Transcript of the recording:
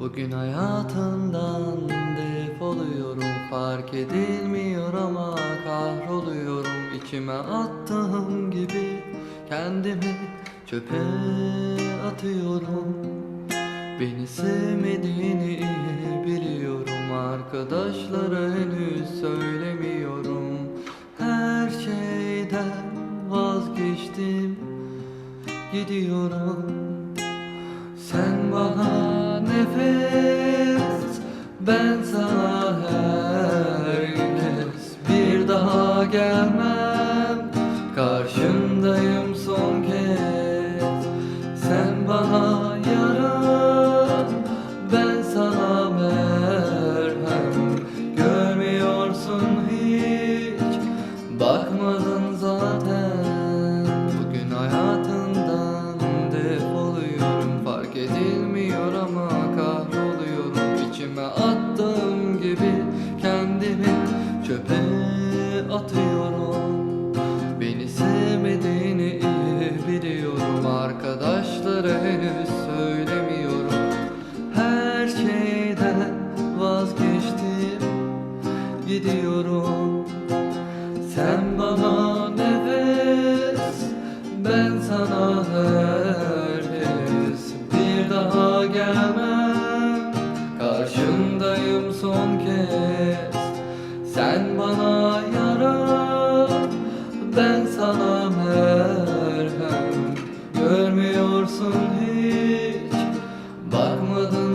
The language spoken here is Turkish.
Bugün hayatından defoluyorum. Fark edilmiyor ama kahroluyorum. İçime attığım gibi kendimi çöpe atıyorum. Beni sevmediğini iyi biliyorum. Arkadaşlara henüz söylemiyorum. Her şeyden vazgeçtim. Gidiyorum. Sen bana Ben sana her nefes Bir daha gelmem çöpe atıyorum. Beni sevmediğini iyi biliyorum. Arkadaşlara henüz söylemiyorum. Her şeyden vazgeçtim. Gidiyorum. Sen bana nefes Ben sana herkes Bir daha gelmem. Karşındayım son kez. Sen bana yara Ben sana merhem. Görmüyorsun hiç Bakmadın